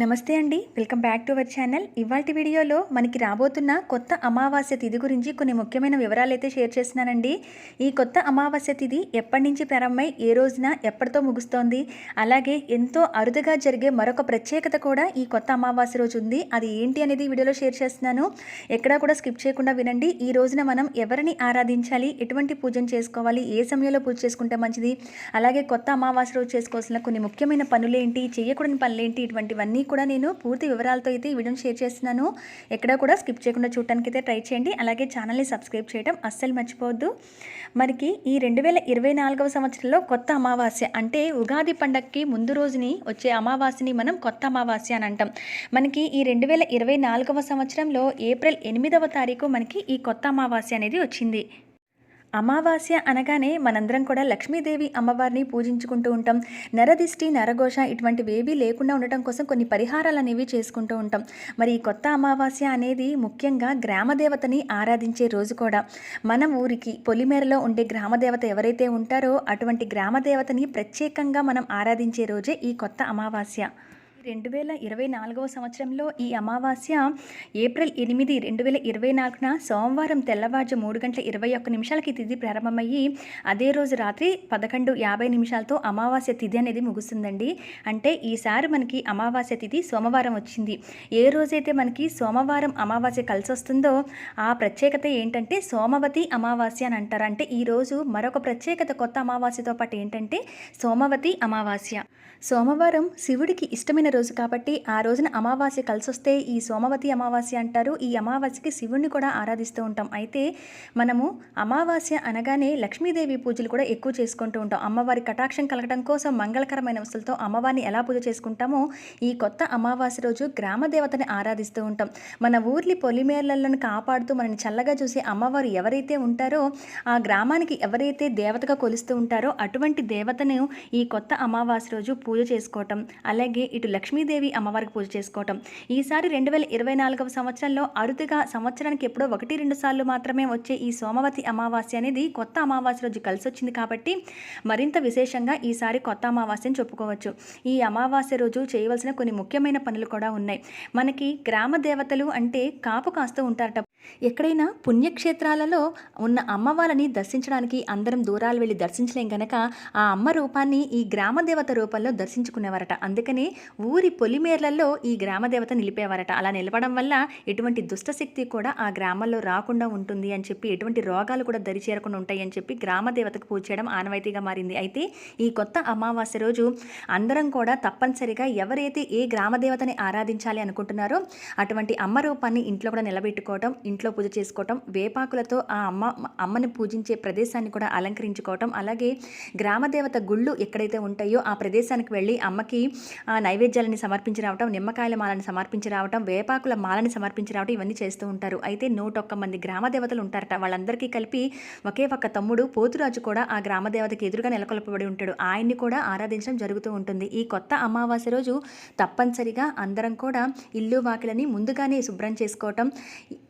నమస్తే అండి. Welcome back to our channel. ఇవాటి వీడియోలో మనకి రాబోతున్న కొత్త అమావాస్య తిథి గురించి కొన్ని ముఖ్యమైన వివరాలు అయితే షేర్ చేస్తున్నానండి. ఈ కొత్త అమావాస్య తిథి ఎప్పటి నుంచి ప్రారంభమై ఏ రోజున ఎప్పటితో ముగుస్తోంది? అలాగే ఎంతో అరుదుగా జరిగే మరొక ప్రత్యేకత కూడా ఈ కొత్త అమావాస్య రోజు ఉంది. అది ఏంటి అనేది వీడియోలో షేర్ చేస్తున్నాను. ఎక్కడా కూడా స్కిప్ చేయకుండా వినండి. ఈ రోజున మనం ఎవరిని ఆరాధించాలి? ఎటువంటి పూజను చేసుకోవాలి? ఏ సమయంలో పూజ చేసుకుంటే మంచిది? అలాగే కొత్త అమావాస్య రోజు చేసుకోవాల్సిన కొన్ని ముఖ్యమైన పనులేంటి? చేయకూడని పనులేంటి? ఇటువంటివన్నీ కూడా నేను పూర్తి వివరాలతో అయితే ఈ వీడియోని షేర్ చేస్తున్నాను. ఎక్కడా కూడా స్కిప్ చేయకుండా చూడటానికి అయితే ట్రై చేయండి. అలాగే ఛానల్ని సబ్స్క్రైబ్ చేయడం అస్సలు మర్చిపోవద్దు. మనకి ఈ రెండు వేల ఇరవై నాలుగవ సంవత్సరంలో కొత్త అమావాస్య అంటే ఉగాది పండగకి ముందు రోజుని వచ్చే అమావాస్యని మనం కొత్త అమావాస్య అని అంటాం. మనకి ఈ రెండు వేల ఇరవై నాలుగవ సంవత్సరంలో ఏప్రిల్ ఎనిమిదవ తారీఖు మనకి ఈ కొత్త అమావాస్య అనేది వచ్చింది. అమావాస్య అనగానే మనందరం కూడా లక్ష్మీదేవి అమ్మవారిని పూజించుకుంటూ ఉంటాం. నరదిష్టి నరఘోష ఇటువంటివి లేకుండా ఉండటం కోసం కొన్ని పరిహారాలు అనేవి చేసుకుంటూ ఉంటాం. మరి ఈ కొత్త అమావాస్య అనేది ముఖ్యంగా గ్రామదేవతని ఆరాధించే రోజు కూడా. మన ఊరికి పొలిమేరలో ఉండే గ్రామదేవత ఎవరైతే ఉంటారో అటువంటి గ్రామదేవతని ప్రత్యేకంగా మనం ఆరాధించే రోజే ఈ కొత్త అమావాస్య. రెండు వేల ఇరవై నాలుగవ సంవత్సరంలో ఈ అమావాస్య ఏప్రిల్ ఎనిమిది రెండు వేల ఇరవై నాలుగున సోమవారం తెల్లవారుజు మూడు గంటల ఇరవై ఒక్క నిమిషాలకి తిథి ప్రారంభమయ్యి అదే రోజు రాత్రి పదకొండు యాభై నిమిషాలతో అమావాస్య తిథి అనేది ముగుస్తుందండి. అంటే ఈసారి మనకి అమావాస్య తిథి సోమవారం వచ్చింది. ఏ రోజైతే మనకి సోమవారం అమావాస్య కలిసి వస్తుందో ఆ ప్రత్యేకత ఏంటంటే సోమవతి అమావాస్య అని అంటారు. అంటే ఈరోజు మరొక ప్రత్యేకత కొత్త అమావాస్యతో పాటు ఏంటంటే సోమవతి అమావాస్య. సోమవారం శివుడికి ఇష్టమైన రోజు కాబట్టి ఆ రోజున అమావాస్య కలిసొస్తే ఈ సోమవతి అమావాస్య అంటారు. ఈ అమావాస్యకి శివుణ్ణి కూడా ఆరాధిస్తూ ఉంటాం. అయితే మనము అమావాస్య అనగానే లక్ష్మీదేవి పూజలు కూడా ఎక్కువ చేసుకుంటూ ఉంటాం. అమ్మవారి కటాక్షం కలగడం కోసం మంగళకరమైన వస్తువులతో అమ్మవారిని ఎలా పూజ చేసుకుంటామో ఈ కొత్త అమావాస్య రోజు గ్రామ దేవతని ఆరాధిస్తూ ఉంటాం. మన ఊర్లి పొలిమేర్లను కాపాడుతూ మనని చల్లగా చూసే అమ్మవారు ఎవరైతే ఉంటారో ఆ గ్రామానికి ఎవరైతే దేవతగా కొలుస్తూ ఉంటారో అటువంటి దేవతను ఈ కొత్త అమావాస్య రోజు పూజ చేసుకోవటం. అలాగే ఇటు లక్ష్మీదేవి అమ్మవారికి పూజ చేసుకోవటం. ఈసారి రెండు వేల ఇరవై నాలుగవ సంవత్సరంలో అరుదుగా సంవత్సరానికి ఎప్పుడో ఒకటి రెండు సార్లు మాత్రమే వచ్చే ఈ సోమవతి అమావాస్య అనేది కొత్త అమావాస్య రోజు కలిసి వచ్చింది కాబట్టి మరింత విశేషంగా ఈసారి కొత్త అమావాస్యని చెప్పుకోవచ్చు. ఈ అమావాస్య రోజు చేయవలసిన కొన్ని ముఖ్యమైన పనులు కూడా ఉన్నాయి. మనకి గ్రామ దేవతలు అంటే కాపు కాస్తూ ఉంటారట. ఎక్కడైనా పుణ్యక్షేత్రాలలో ఉన్న అమ్మవారిని దర్శించడానికి అందరం దూరాలు వెళ్ళి దర్శించలేం గనక ఆ అమ్మ రూపాన్ని ఈ గ్రామదేవత రూపంలో దర్శించుకునేవారట. అందుకని ఊరి పొలిమేర్లలో ఈ గ్రామదేవత నిలిపేవారట. అలా నిలపడం వల్ల ఎటువంటి దుష్టశక్తి కూడా ఆ గ్రామంలో రాకుండా ఉంటుంది అని చెప్పి ఎటువంటి రోగాలు కూడా దరి చేరకుండా ఉంటాయి అని చెప్పి గ్రామదేవతకు పూజ చేయడం ఆనవాయితీగా మారింది. అయితే ఈ కొత్త అమావాస్య రోజు అందరం కూడా తప్పనిసరిగా ఎవరైతే ఏ గ్రామదేవతని ఆరాధించాలి అనుకుంటున్నారో అటువంటి అమ్మ రూపాన్ని ఇంట్లో కూడా నిలబెట్టుకోవడం ఇంట్లో పూజ చేసుకోవటం వేపాకులతో ఆ అమ్మ అమ్మని పూజించే ప్రదేశాన్ని కూడా అలంకరించుకోవటం అలాగే గ్రామదేవత గుళ్ళు ఎక్కడైతే ఉంటాయో ఆ ప్రదేశానికి వెళ్ళి అమ్మకి ఆ నైవేద్యాలని సమర్పించి రావటం నిమ్మకాయల మాలని సమర్పించి రావటం వేపాకుల మాలని సమర్పించి రావటం ఇవన్నీ చేస్తూ ఉంటారు. అయితే నూటొక్క మంది గ్రామదేవతలు ఉంటారట. వాళ్ళందరికీ కలిపి ఒకే ఒక్క తమ్ముడు పోతురాజు కూడా ఆ గ్రామదేవతకి ఎదురుగా నెలకొల్పబడి ఉంటాడు. ఆయన్ని కూడా ఆరాధించడం జరుగుతూ ఉంటుంది. ఈ కొత్త అమావాస్య రోజు తప్పనిసరిగా అందరం కూడా ఇల్లు వాకిలని ముందుగానే శుభ్రం చేసుకోవటం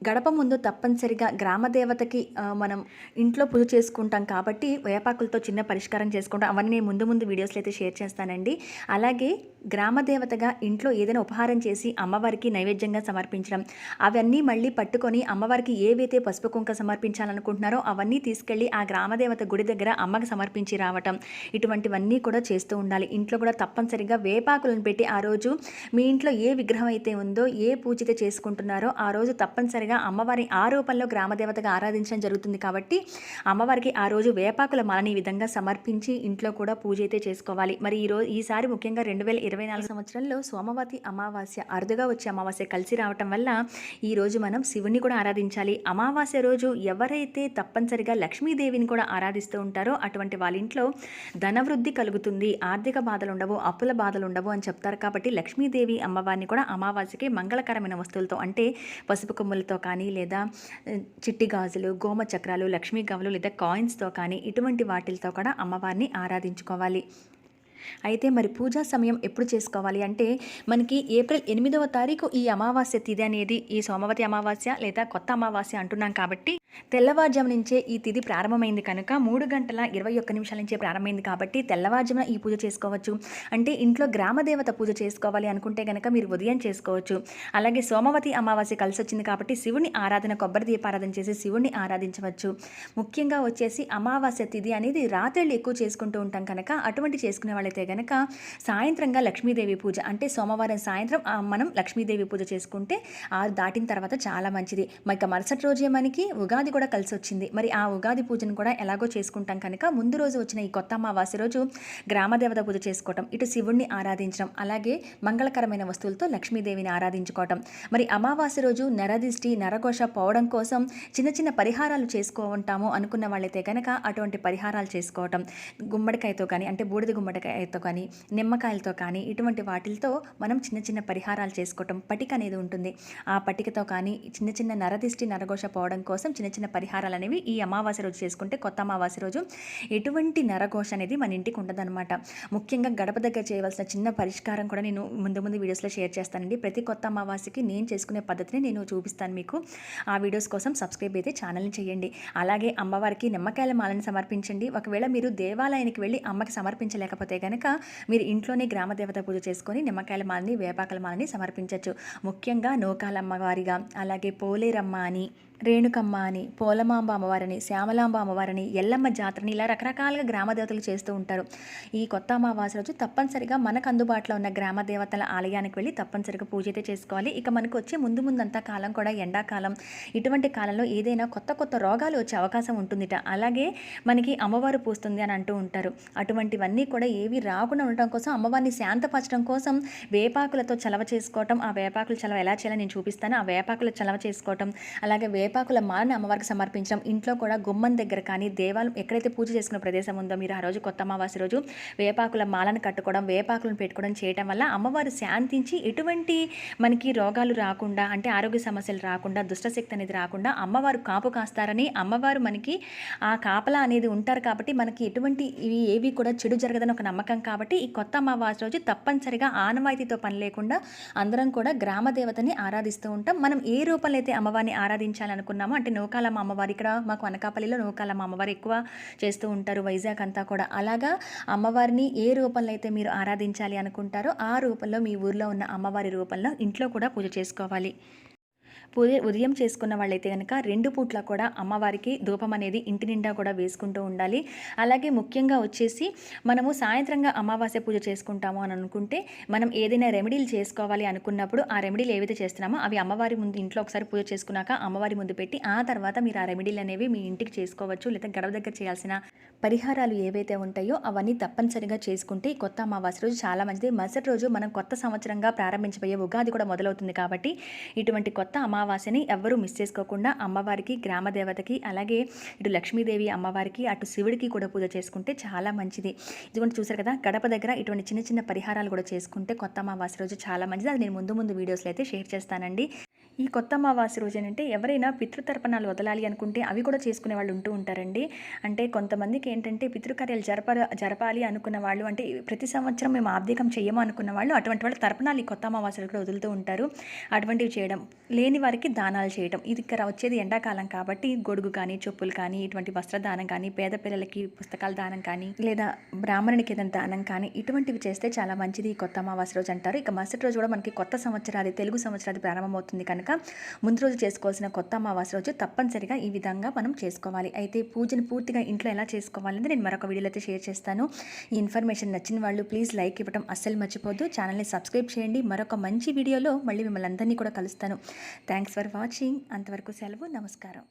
గడప ముందు తప్పనిసరిగా గ్రామదేవతకి మనం ఇంట్లో పూజ చేసుకుంటాం కాబట్టి వేపాకులతో చిన్న పరిష్కారం చేసుకుంటాం. అవన్నీ నేను ముందు ముందు వీడియోస్లో అయితే షేర్ చేస్తానండి. అలాగే గ్రామదేవతగా ఇంట్లో ఏదైనా ఉపహారం చేసి అమ్మవారికి నైవేద్యంగా సమర్పించడం. అవన్నీ మళ్ళీ పట్టుకొని అమ్మవారికి ఏవైతే పసుపు కుంక సమర్పించాలనుకుంటున్నారో అవన్నీ తీసుకెళ్ళి ఆ గ్రామదేవత గుడి దగ్గర అమ్మకి సమర్పించి రావటం. ఇటువంటివన్నీ కూడా చేస్తూ ఉండాలి. ఇంట్లో కూడా తప్పనిసరిగా వేపాకులను పెట్టి ఆ రోజు మీ ఇంట్లో ఏ విగ్రహం అయితే ఉందో ఏ పూజ అయితే చేసుకుంటున్నారో ఆ రోజు తప్పనిసరిగా అమ్మవారి ఆ రూపంలో గ్రామదేవతగా ఆరాధించడం జరుగుతుంది కాబట్టి అమ్మవారికి ఆ రోజు వేపాకుల మాలని ఈ విధంగా సమర్పించి ఇంట్లో కూడా పూజ అయితే చేసుకోవాలి. మరి ఈ రోజు ఈసారి ముఖ్యంగా రెండు వేల ఇరవై నాలుగు సంవత్సరంలో సోమవతి అమావాస్య అరుదుగా వచ్చే అమావాస్య కలిసి రావటం వల్ల ఈ రోజు మనం శివుని కూడా ఆరాధించాలి. అమావాస్య రోజు ఎవరైతే తప్పనిసరిగా లక్ష్మీదేవిని కూడా ఆరాధిస్తూ ఉంటారో అటువంటి వాళ్ళ ఇంట్లో ధనవృద్ధి కలుగుతుంది. ఆర్థిక బాధలు ఉండవు అప్పుల బాధలు ఉండవు అని చెప్తారు కాబట్టి లక్ష్మీదేవి అమ్మవారిని కూడా అమావాస్యకి మంగళకరమైన వస్తువులతో అంటే పసుపు కొమ్ములతో కానీ లేదా చిట్టి గాజులు గోమ చక్రాలు లక్ష్మీ గవ్వలు లేదా కాయిన్స్తో కానీ ఇటువంటి వాటిలతో కూడా అమ్మవారిని ఆరాధించుకోవాలి. అయితే మరి పూజా సమయం ఎప్పుడు చేసుకోవాలి అంటే మనకి ఏప్రిల్ ఎనిమిదవ తారీఖు ఈ అమావాస్య తిథి అనేది ఈ సోమవతి అమావాస్య లేదా కొత్త అమావాస్య అంటున్నాం కాబట్టి తెల్లవారుజాము నుంచే ఈ తిథి ప్రారంభమైంది కనుక మూడు గంటల ఇరవై ఒక్క నిమిషాల నుంచే ప్రారంభమైంది కాబట్టి తెల్లవారుజామున ఈ పూజ చేసుకోవచ్చు. అంటే ఇంట్లో గ్రామదేవత పూజ చేసుకోవాలి అనుకుంటే కనుక మీరు ఉదయం చేసుకోవచ్చు. అలాగే సోమవతి అమావాస్య కలిసి వచ్చింది కాబట్టి శివుని ఆరాధన కొబ్బరి దీపారాధన చేసి శివుని ఆరాధించవచ్చు. ముఖ్యంగా వచ్చేసి అమావాస్య తిథి అనేది రాత్రిళ్ళు ఎక్కువ చేసుకుంటూ ఉంటాం కనుక అటువంటి చేసుకునే వాళ్ళైతే కనుక సాయంత్రంగా లక్ష్మీదేవి పూజ అంటే సోమవారం సాయంత్రం మనం లక్ష్మీదేవి పూజ చేసుకుంటే ఆరు దాటిన తర్వాత చాలా మంచిది. మరి మరుసటి రోజే మనకి ఉగాది కూడా కలిసి వచ్చింది మరి ఆ ఉగాది పూజను కూడా ఎలాగో చేసుకుంటాం కనుక ముందు రోజు వచ్చిన ఈ కొత్త అమావాస్య రోజు గ్రామదేవత పూజ చేసుకోవటం ఇటు శివుణ్ణి ఆరాధించడం అలాగే మంగళకరమైన వస్తువులతో లక్ష్మీదేవిని ఆరాధించుకోవటం. మరి అమావాస్య రోజు నరదిష్టి నరఘోష పోవడం కోసం చిన్న చిన్న పరిహారాలు చేసుకోఉంటాము అనుకున్న వాళ్ళైతే కనుక అటువంటి పరిహారాలు చేసుకోవటం. గుమ్మడికాయతో కానీ అంటే బూడిద గుమ్మడికాయతో కానీ నిమ్మకాయలతో కానీ ఇటువంటి వాటిలతో మనం చిన్న చిన్న పరిహారాలు చేసుకోవటం. పటిక అనేది ఉంటుంది. ఆ పటికతో కానీ చిన్న చిన్న నరదిష్టి నరఘోష పోవడం కోసం చిన్న చిన్న పరిహారాలు అనేవి ఈ అమావాస్య రోజు చేసుకుంటే కొత్త అమావాస్య రోజు ఎటువంటి నరఘోష అనేది మన ఇంటికి ఉండదన్నమాట. ముఖ్యంగా గడప దగ్గర చేయవలసిన చిన్న పరిష్కారం కూడా నేను ముందు ముందు వీడియోస్లో షేర్ చేస్తానండి. ప్రతి కొత్త అమావాస్యకి నేను చేసుకునే పద్ధతిని నేను చూపిస్తాను మీకు. ఆ వీడియోస్ కోసం సబ్స్క్రైబ్ అయితే ఛానల్ని చేయండి. అలాగే అమ్మవారికి నిమ్మకాయల మాలను సమర్పించండి. ఒకవేళ మీరు దేవాలయానికి వెళ్ళి అమ్మకి సమర్పించలేకపోతే కనుక మీరు ఇంట్లోనే గ్రామదేవత పూజ చేసుకొని నిమ్మకాయల మాలని వేపాకల మాలని సమర్పించవచ్చు ముఖ్యంగా నోకాలమ్మవారిగా అలాగే పోలేరమ్మ అని రేణుకమ్మ అని పోలమాంబ అమ్మవారిని శ్యామలాంబ అమ్మవారిని ఎల్లమ్మ జాతరని ఇలా రకరకాలుగా గ్రామ దేవతలు చేస్తూ ఉంటారు. ఈ కొత్త అమావాస్య రోజు తప్పనిసరిగా మనకు అందుబాటులో ఉన్న గ్రామ దేవతల ఆలయానికి వెళ్ళి తప్పనిసరిగా పూజ అయితే చేసుకోవాలి. ఇక మనకు వచ్చే ముందు ముందంతా కాలం కూడా ఎండాకాలం. ఇటువంటి కాలంలో ఏదైనా కొత్త కొత్త రోగాలు వచ్చే అవకాశం ఉంటుందిట. అలాగే మనకి అమ్మవారు పూస్తుంది అని అంటూ ఉంటారు. అటువంటివన్నీ కూడా ఏవి రాకుండా ఉండటం కోసం అమ్మవారిని శాంతపరచడం కోసం వేపాకులతో చలవ చేసుకోవటం ఆ వేపాకుల చలవ ఎలా చేయాలో నేను చూపిస్తాను. ఆ వేపాకుల చలవ చేసుకోవటం అలాగే వేపాకుల మాలను అమ్మవారికి సమర్పించడం ఇంట్లో కూడా గుమ్మం దగ్గర కానీ దేవాలయం ఎక్కడైతే పూజ చేసుకున్న ప్రదేశం ఉందో మీరు ఆ రోజు కొత్త అమావాస్య రోజు వేపాకుల మాలను కట్టుకోవడం వేపాకులను పెట్టుకోవడం చేయటం వల్ల అమ్మవారు శాంతించి ఎటువంటి మనకి రోగాలు రాకుండా అంటే ఆరోగ్య సమస్యలు రాకుండా దుష్టశక్తి అనేది రాకుండా అమ్మవారు కాపు కాస్తారని అమ్మవారు మనకి ఆ కాపలా అనేది ఉంటారు కాబట్టి మనకి ఎటువంటి ఇవి ఏవి కూడా చెడు జరగదని ఒక నమ్మకం కాబట్టి ఈ కొత్త అమావాస్య రోజు తప్పనిసరిగా ఆనవాయితీతో పని లేకుండా అందరం కూడా గ్రామ దేవతని ఆరాధిస్తూ ఉంటాం. మనం ఏ రూపంలో అయితే అమ్మవారిని ఆరాధించాలనుకున్నామో అంటే నూకాలమ్మ అమ్మవారి ఇక్కడ మాకు అనకాపల్లిలో నూకాలమ్మ అమ్మవారు ఎక్కువ చేస్తూ ఉంటారు వైజాగ్ అంతా కూడా. అలాగా అమ్మవారిని ఏ రూపంలో అయితే మీరు ఆరాధించాలి అనుకుంటారో ఆ రూపంలో మీ ఊర్లో ఉన్న అమ్మవారి రూపంలో ఇంట్లో కూడా పూజ చేసుకోవాలి. ఉదయం చేసుకున్న వాళ్ళైతే కనుక రెండు పూట్ల కూడా అమ్మవారికి ధూపం అనేది ఇంటి నిండా కూడా వేసుకుంటూ ఉండాలి. అలాగే ముఖ్యంగా వచ్చేసి మనము సాయంత్రంగా అమావాస్య పూజ చేసుకుంటాము అని అనుకుంటే మనం ఏదైనా రెమెడీలు చేసుకోవాలి అనుకున్నప్పుడు ఆ రెమెడీలు ఏవైతే చేస్తున్నామో అవి అమ్మవారి ముందు ఇంట్లో ఒకసారి పూజ చేసుకున్నాక అమ్మవారి ముందు పెట్టి ఆ తర్వాత మీరు ఆ రెమెడీలు అనేవి మీ ఇంటికి చేసుకోవచ్చు. లేదా గడవ దగ్గర చేయాల్సిన పరిహారాలు ఏవైతే ఉంటాయో అవన్నీ తప్పనిసరిగా చేసుకుంటే కొత్త అమావాస్య రోజు చాలా మంచిది. మరుసటి రోజు మనం కొత్త సంవత్సరంగా ప్రారంభించబోయే ఉగాది కూడా మొదలవుతుంది కాబట్టి ఇటువంటి కొత్త అమావాస్యని ఎవ్వరూ మిస్ చేసుకోకుండా అమ్మవారికి గ్రామదేవతకి అలాగే ఇటు లక్ష్మీదేవి అమ్మవారికి అటు శివుడికి కూడా పూజ చేసుకుంటే చాలా మంచిది. ఇదిగోండి చూసారు కదా గడప దగ్గర ఇటువంటి చిన్న చిన్న పరిహారాలు కూడా చేసుకుంటే కొత్త అమావాస్య రోజు చాలా మంచిది. అది నేను ముందు ముందు వీడియోస్లో అయితే షేర్ చేస్తానండి. ఈ కొత్త అమావాస్య రోజు ఏంటంటే ఎవరైనా పితృతర్పణాలు వదలాలి అనుకుంటే అవి కూడా చేసుకునే వాళ్ళు ఉంటూ ఉంటారండి. అంటే కొంతమందికి ఏంటంటే పితృకార్యాలు జరప జరపాలి అనుకున్న వాళ్ళు అంటే ప్రతి సంవత్సరం మేము ఆబ్దికం చేయము అనుకున్న వాళ్ళు అటువంటి వాళ్ళు తర్పణాలు ఈ కొత్త అమావాస్యలు కూడా వదులుతూ ఉంటారు. అటువంటివి చేయడం. లేని వారికి దానాలు చేయడం ఇది ఇక్కడ వచ్చేది ఎండాకాలం కాబట్టి గొడుగు కానీ చెప్పులు కానీ ఇటువంటి వస్త్రదానం కానీ పేద పిల్లలకి పుస్తకాల దానం కానీ లేదా బ్రాహ్మణునికి ఏదైనా దానం కానీ ఇటువంటివి చేస్తే చాలా మంచిది. ఈ కొత్త అమావాస్య రోజు అంటారు. ఇక మరుసటి రోజు కూడా మనకి కొత్త సంవత్సరాది తెలుగు సంవత్సరాది ప్రారంభమవుతుంది కనుక ముందు రోజు చేసుకోవాల్సిన కొత్త అమావాస్య రోజు తప్పనిసరిగా ఈ విధంగా మనం చేసుకోవాలి. అయితే పూజను పూర్తిగా ఇంట్లో ఎలా చేసుకోవాలంటే నేను మరొక వీడియోలో అయితే షేర్ చేస్తాను. ఈ ఇన్ఫర్మేషన్ నచ్చిన వాళ్ళు ప్లీజ్ లైక్ ఇవ్వడం అస్సలు మర్చిపోద్దు ఛానల్ని సబ్స్క్రైబ్ చేయండి. మరొక మంచి వీడియోలో మళ్ళీ మిమ్మల్ని అందరినీ కూడా కలుస్తాను. Thanks for watching. అంతవరకు సెలవు. నమస్కారం.